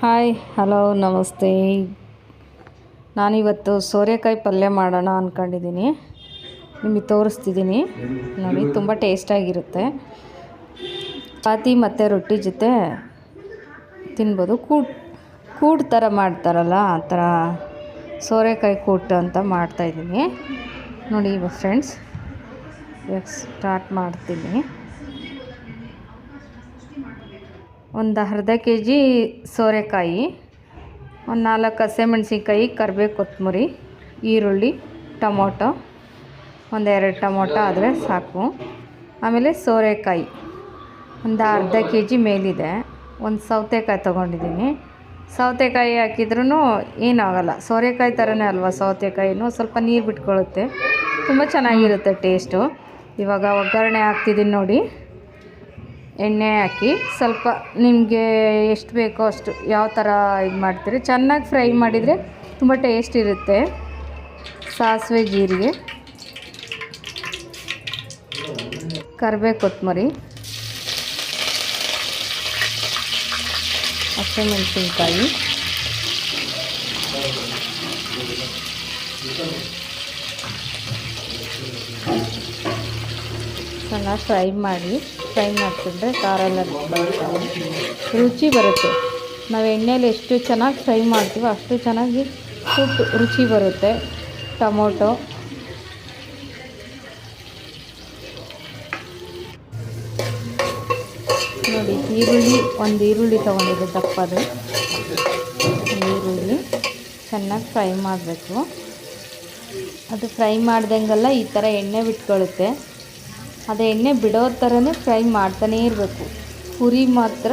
Hi, hello, ನಮಸ್ತೆ. ನಾನಿವತ್ತು ಸೋರೆಕಾಯಿ ಪಲ್ಯ ಮಾಡೋಣ ಅಂದ್ಕೊಂಡಿದ್ದೀನಿ ನಿಮಗೆ ತೋರಿಸ್ತಿದ್ದೀನಿ. ನೋಡಿ, ತುಂಬ ಟೇಸ್ಟಾಗಿರುತ್ತೆ. ಚಪಾತಿ ಮತ್ತು ರೊಟ್ಟಿ ಜೊತೆ ತಿನ್ಬೋದು. ಕೂಟ್ ಕೂಟ್ ಥರ ಮಾಡ್ತಾರಲ್ಲ, ಆ ಥರ ಸೋರೆಕಾಯಿ ಕೂಟ್ ಅಂತ ಮಾಡ್ತಾಯಿದ್ದೀನಿ ನೋಡಿ ಫ್ರೆಂಡ್ಸ್ ಇವಾಗ ಸ್ಟಾರ್ಟ್ ಮಾಡ್ತೀನಿ. ಒಂದು ಅರ್ಧ ಕೆ ಜಿ ಸೋರೆಕಾಯಿ, ಒಂದು ನಾಲ್ಕು ಹಸಿಮೆಣ್ಸಿನ್ಕಾಯಿ, ಕರಿಬೇವು ಕೊತ್ತಂಬರಿ, ಈರುಳ್ಳಿ, ಟೊಮೊಟೊ, ಒಂದೆರಡು ಟೊಮೊಟೊ ಆದರೆ ಸಾಕು. ಆಮೇಲೆ ಸೋರೆಕಾಯಿ, ಒಂದು ಅರ್ಧ ಕೆ ಜಿ ಮೇಲಿದೆ. ಒಂದು ಸೌತೆಕಾಯಿ ತೊಗೊಂಡಿದ್ದೀನಿ. ಸೌತೆಕಾಯಿ ಹಾಕಿದ್ರೂ ಏನಾಗಲ್ಲ. ಸೋರೆಕಾಯಿ ಥರನೇ ಅಲ್ವಾ ಸೌತೆಕಾಯಿನೂ? ಸ್ವಲ್ಪ ನೀರು ಬಿಟ್ಕೊಳ್ಳುತ್ತೆ. ತುಂಬ ಚೆನ್ನಾಗಿರುತ್ತೆ ಟೇಸ್ಟು. ಇವಾಗ ಒಗ್ಗರಣೆ ಹಾಕ್ತಿದ್ದೀನಿ ನೋಡಿ. ಎಣ್ಣೆ ಹಾಕಿ ಸ್ವಲ್ಪ ನಿಮಗೆ ಎಷ್ಟು ಬೇಕೋ ಅಷ್ಟು ಯಾವ ಥರ ಇದು ಮಾಡ್ತೀರಿ? ಚೆನ್ನಾಗಿ ಫ್ರೈ ಮಾಡಿದರೆ ತುಂಬ ಟೇಸ್ಟ್ ಇರುತ್ತೆ. ಸಾಸಿವೆ, ಜೀರಿಗೆ. ಕರಿಬೇವು ಕೊತ್ತಂಬರಿ. ಹಸಿಮೆಣಸಿನ್ಕಾಯಿ. ಚೆನ್ನಾಗಿ ಫ್ರೈ ಮಾಡಿ ಫ್ರೈ ಮಾಡ್ಕೊಂಡ್ರೆ ಖಾರ ಎಲ್ಲ ರುಚಿ ಬರುತ್ತೆ. ನಾವು ಎಣ್ಣೆಯಲ್ಲಿ ಎಷ್ಟು ಚೆನ್ನಾಗಿ ಫ್ರೈ ಮಾಡ್ತೀವೋ ಅಷ್ಟು ಚೆನ್ನಾಗಿ ಸೂಪ್ ರುಚಿ ಬರುತ್ತೆ. ಟೊಮೊಟೊ. ನೋಡಿ, ಈರುಳ್ಳಿ, ಒಂದು ಈರುಳ್ಳಿ ತೊಗೊಂಡಿದ್ದೆ ದಪ್ಪದು. ಈರುಳ್ಳಿ ಚೆನ್ನಾಗಿ ಫ್ರೈ ಮಾಡಬೇಕು. ಅದು ಫ್ರೈ ಮಾಡ್ದಂಗೆಲ್ಲ ಈ ಥರ ಎಣ್ಣೆ ಬಿಟ್ಕೊಳ್ಳುತ್ತೆ ಅದು ಎಣ್ಣೆ ಬಿಡೋ ಥರನೇ ಫ್ರೈ ಮಾಡ್ತಾನೇ ಇರಬೇಕು. ಪುರಿ ಮಾತ್ರ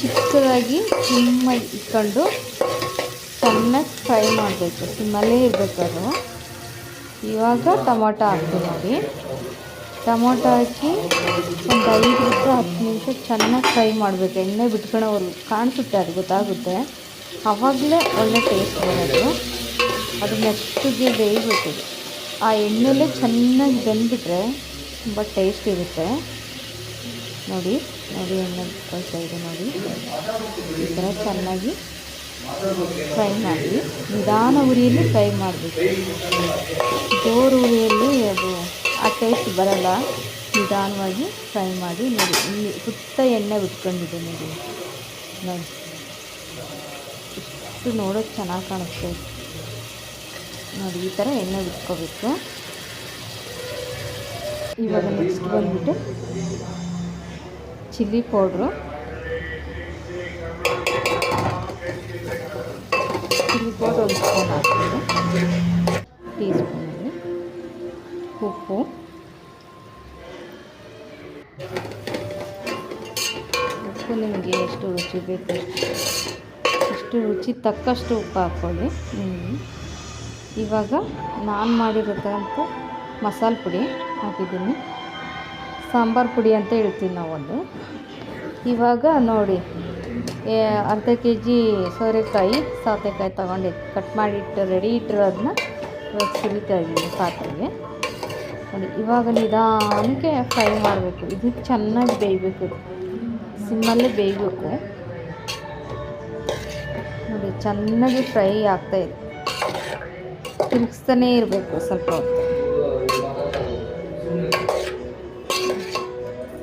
ಚಿಕ್ಕದಾಗಿ ಸಿಮ್ಮ ಇಟ್ಕೊಂಡು ಚೆನ್ನಾಗಿ ಫ್ರೈ ಮಾಡಬೇಕು. ಸಿಮ್ಮಲ್ಲೇ ಇರಬೇಕು ಅದು. ಇವಾಗ ಟೊಮೊಟೊ ಹಾಕ್ತೀನಿ ನೋಡಿ. ಟೊಮೊಟೊ ಹಾಕಿ ಒಂದು ಐದರಿಂದ ಹತ್ತು ನಿಮಿಷ ಚೆನ್ನಾಗಿ ಫ್ರೈ ಮಾಡಬೇಕು. ಎಣ್ಣೆ ಬಿಟ್ಕೊಳೋರು ಕಾಣಿಸುತ್ತೆ ಅದು ಗೊತ್ತಾಗುತ್ತೆ. ಆವಾಗಲೇ ಒಳ್ಳೆ ಟೇಸ್ಟ್ ಬರೋದು. ಅದು ನೆಕ್ಸ್ಟಿಗೆ ಬೇಯಬೇಕು ಆ ಎಣ್ಣೆಲ್ಲೇ ಚೆನ್ನಾಗಿ ಬೆಂದ್ಬಿಟ್ರೆ ತುಂಬ ಟೇಸ್ಟ್ ಇರುತ್ತೆ. ನೋಡಿ ನೋಡಿ ಎಣ್ಣೆ ಕಳ್ತಾ ಇದೆ ನೋಡಿ. ಈ ಥರ ಚೆನ್ನಾಗಿ ಫ್ರೈ ಮಾಡಿ, ನಿಧಾನ ಉರಿಯಲ್ಲಿ ಫ್ರೈ ಮಾಡಬೇಕು. ಜೋರು ಉರಿಯಲ್ಲಿ ಅದು, ಆ ಟೇಸ್ಟ್ ಬರಲ್ಲ. ನಿಧಾನವಾಗಿ ಫ್ರೈ ಮಾಡಿ ನೋಡಿ. ಇಲ್ಲಿ ಸುತ್ತ ಎಣ್ಣೆ ಬಿಟ್ಕೊಂಡಿದೆ ನೋಡಿ. ನೋಡಿ. ಇಷ್ಟು ನೋಡೋಕ್ಕೆ ಚೆನ್ನಾಗಿ ಕಾಣುತ್ತೆ. ನೋಡಿ, ಈ ಥರ ಎಣ್ಣೆ ಬಿಟ್ಕೋಬೇಕು ಇವಾಗ ನೆಕ್ಸ್ಟ್ ಬಂದ್ಬಿಟ್ಟು ಚಿಲ್ಲಿ ಪೌಡ್ರು ಚಿಲ್ಲಿ ಪೌಡ್ರ್ ಒಂದು ಸ್ಪೂನ್ ಹಾಕ್ತೀನಿ ಟೀ ಸ್ಪೂನಲ್ಲಿ ಉಪ್ಪು. ಉಪ್ಪು ನಿಮಗೆ ಎಷ್ಟು ರುಚಿ ಬೇಕು ಎಷ್ಟು ರುಚಿ ತಕ್ಕಷ್ಟು ಉಪ್ಪು ಹಾಕ್ಕೊಳ್ಳಿ. ಇವಾಗ ನಾನು ಮಾಡಿರತಕ್ಕಂಥ ಮಸಾಲೆ ಪುಡಿ ಹಾಕಿದ್ದೀನಿ. ಸಾಂಬಾರು ಪುಡಿ ಅಂತ ಹೇಳ್ತೀವಿ ನಾವು ಒಂದು ಇವಾಗ ನೋಡಿ ಅರ್ಧ ಕೆ ಜಿ ಸೋರೆಕಾಯಿ ಸೌತೆಕಾಯಿ ತೊಗೊಂಡು ಕಟ್ ಮಾಡಿಟ್ಟು ರೆಡಿ ಇಟ್ಟಿರೋದನ್ನ ಇವಾಗ ಸುರಿತಾ ಇದ್ದೀನಿ ಪಾತ್ರೆಗೆ. ನೋಡಿ, ಇವಾಗ ನಿಧಾನಕ್ಕೆ ಫ್ರೈ ಮಾಡಬೇಕು. ಇದು ಚೆನ್ನಾಗಿ ಬೇಯಬೇಕು. ಸಿಮ್ಮಲ್ಲೇ ಬೇಯಬೇಕು. ನೋಡಿ, ಚೆನ್ನಾಗಿ ಫ್ರೈ ಆಗ್ತಾಯಿದೆ ತಿರುಗಿಸ್ತಾನೇ ಇರಬೇಕು ಸ್ವಲ್ಪ ಹೊತ್ತು.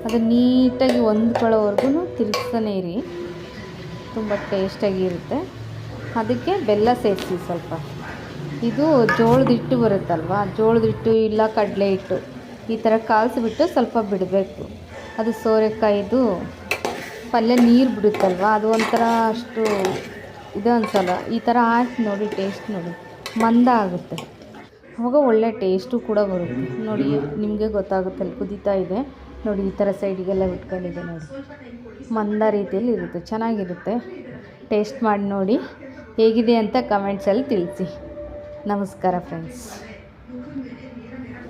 ಅದು ನೀಟಾಗಿ ಹೊಂದ್ಕೊಳ್ಳೋವರೆಗೂ ತಿರುಗಿಸ್ತಾನೆ ಇರಿ. ತುಂಬ ಟೇಸ್ಟಾಗಿರುತ್ತೆ ಅದಕ್ಕೆ ಬೆಲ್ಲ ಸೇರಿಸಿ ಸ್ವಲ್ಪ. ಇದು ಜೋಳದ ಹಿಟ್ಟು ಬರುತ್ತಲ್ವ? ಜೋಳದ ಹಿಟ್ಟು ಇಲ್ಲ ಕಡಲೆ ಹಿಟ್ಟು. ಈ ಥರ ಕಾಲಿಸ್ಬಿಟ್ಟು ಸ್ವಲ್ಪ ಬಿಡಬೇಕು. ಅದು ಸೋರೆಕಾಯಿದು ಪಲ್ಯ ನೀರು ಬಿಡುತ್ತಲ್ವ? ಅದು ಒಂಥರ ಅಷ್ಟು ಇದು ಅನ್ಸಲ್ಲ. ಈ ಥರ ಹಾಕಿ ನೋಡಿ, ಟೇಸ್ಟ್ ನೋಡಿ. ಮಂದ ಆಗುತ್ತೆ. ಅವಾಗ ಒಳ್ಳೆ ಟೇಸ್ಟು ಕೂಡ ಬರುತ್ತೆ. ನೋಡಿ, ನಿಮಗೆ ಗೊತ್ತಾಗುತ್ತೆ ಅಲ್ಲಿ ಕುದೀತಾ ಇದೆ. ನೋಡಿ, ಈ ಥರ ಸೈಡಿಗೆಲ್ಲ ಬಿಟ್ಕೊಂಡಿದೆ ನೋಡಿ. ಮಂದ ರೀತಿಯಲ್ಲಿ ಇರುತ್ತೆ, ಚೆನ್ನಾಗಿರುತ್ತೆ. ಟೇಸ್ಟ್ ಮಾಡಿ ನೋಡಿ, ಹೇಗಿದೆ ಅಂತ ಕಮೆಂಟ್ಸಲ್ಲಿ ತಿಳಿಸಿ. ನಮಸ್ಕಾರ ಫ್ರೆಂಡ್ಸ್